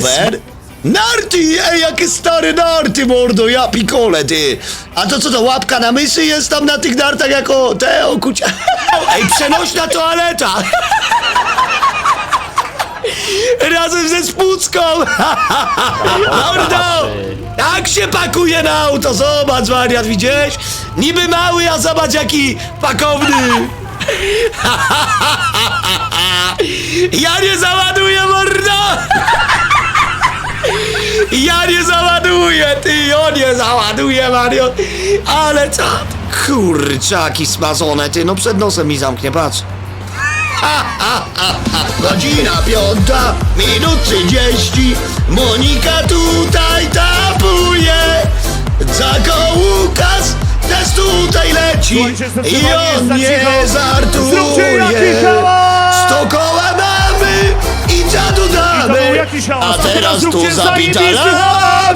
rower? Narty! Ej, jakie stare narty, mordo, ja pikole, ty! A to co to, łapka na mysy jest tam na tych nartach jako te okucia... Ej, przenośna toaleta! Razem ze spucką! Mordo! Tak się pakuje na auto, zobacz wariat, widziałeś? Niby mały, a zobacz jaki pakowny! Ja nie załaduję, mordo! Ja nie załaduję, ty, on nie załaduje, Mario! Ale co? Kurczaki smazone, ty, no przed nosem mi zamknie, patrz. Godzina piąta, minut trzydzieści Monika tutaj tapuje Zago Łukasz też tutaj leci I on jest za A teraz tu zapitala